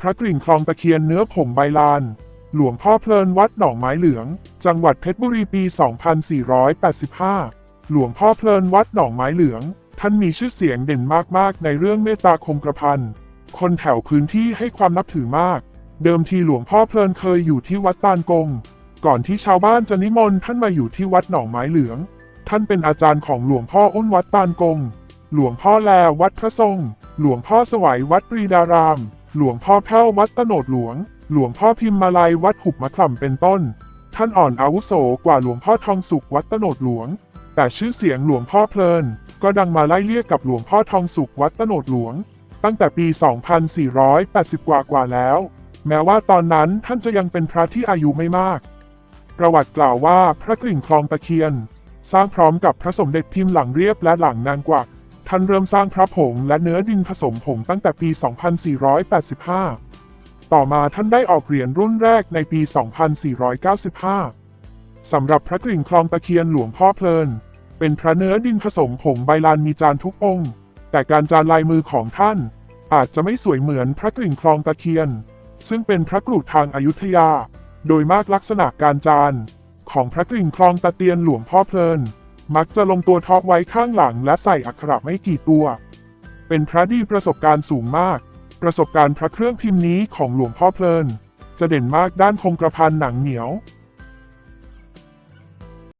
พระกริ่งคลองตะเคียนเนื้อผงใบลาน หลวงพ่อเพลินวัดหนองไม้เหลือง จังหวัดเพชรบุรีปี 2485 หลวงพ่อเพลินวัดหนองไม้เหลือง ท่านมีชื่อเสียงเด่นมากๆ ในเรื่องเมตตาคงกระพัน คนแถวพื้นที่ให้ความนับถือมาก เดิมทีหลวงพ่อเพลินเคยอยู่ที่วัดตาลกง ก่อนที่ชาวบ้านจะนิมนต์ท่านมาอยู่ที่วัดหนองไม้เหลือง ท่านเป็นอาจารย์ของหลวงพ่ออ้นวัดตาลกง หลวงพ่อแลวัดพระทรง หลวงพ่อสวัยวัดปรีดาราม หลวงพ่อแพ้ววัดตโนดหลวง หลวงพ่อพิมมาลัยวัดหุบมะขล่ำเป็นต้น ท่านอ่อนอาวุโสกว่าหลวงพ่อทองสุขวัดตโนดหลวง แต่ชื่อเสียงหลวงพ่อเพลิน ก็ดังมาไล่เลี่ยกับหลวงพ่อทองสุขวัดตโนดหลวง ตั้งแต่ปี 2480 กว่ากว่าแล้ว แม้ว่าตอนนั้นท่านจะยังเป็นพระที่อายุไม่มาก ประวัติกล่าวว่าพระกริ่งคลองตะเคียน สร้างพร้อมกับพระสมเด็จพิมพ์หลังเรียบและหลังนางกวัก ท่านเริ่มสร้างพระผงและเนื้อดินผสมผงตั้งแต่ปี 2485 ต่อมาท่านได้ออกเหรียญรุ่นแรกในปี 2495 สำหรับพระกริ่งคลองตะเคียนหลวงพ่อเพลิน เป็นพระเนื้อดินผสมผงใบลานมีจานทุกองค์ แต่การจานลายมือของท่าน อาจจะไม่สวยเหมือนพระกริ่งคลองตะเคียน ซึ่งเป็นพระกรุทางอายุทยา โดยมากลักษณะการจานของพระกริ่งคลองตะเตียนหลวงพ่อเพลิน มักจะลงตัวท็อปไว้ข้างหลังและใส่อักขระไม่กี่ตัว เป็นพระดีประสบการณ์สูงมาก ประสบการณ์พระเครื่องพิมพ์นี้ของหลวงพ่อเพลิน จะเด่นมากด้านคงกระพันหนังเหนียว